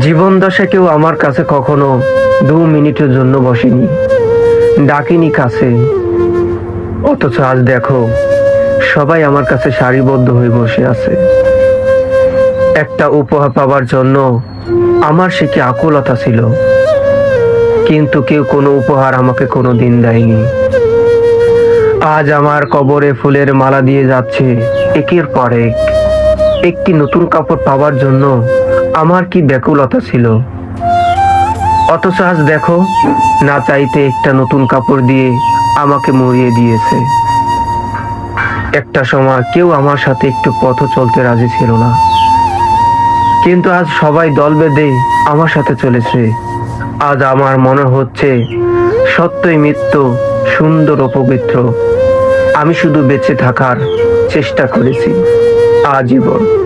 জীবন দশা কেউ আমার কাছে কখনো দু মিনিটের জন্য বসেনি। ডাকিনি কাছে। অথচ আজ দেখো, সবাই আমার কাছে সারিবদ্ধ হয়ে বসে আছে। একটা উপহার পাবার জন্য আমার সে কি আকুলতা ছিল? কিন্তু কেউ কোনো উপহার আমাকে কোনো দিন দেয়নি। আজ আমার কবরে ফুলের মালা দিয়ে যাচ্ছে একের পর এক। একটি নতুন কাপড় পাওয়ার জন্য আমার কি ব্যাকুলতা ছিল? অথচ আজ দেখো, না চাইতে একটা নতুন কাপড় দিয়ে আমাকে মরিয়ে দিয়েছে। একটা সময় কেউ আমার সাথে একটু পথ চলতে রাজি ছিল না। কিন্তু আজ সবাই দল বেঁধে আমার সাথে চলেছে। আজ আমার মনে হচ্ছে সত্যই মৃত্যু সুন্দর ও পবিত্র। আমি শুধু বেঁচে থাকার চেষ্টা করেছি। আজীবন।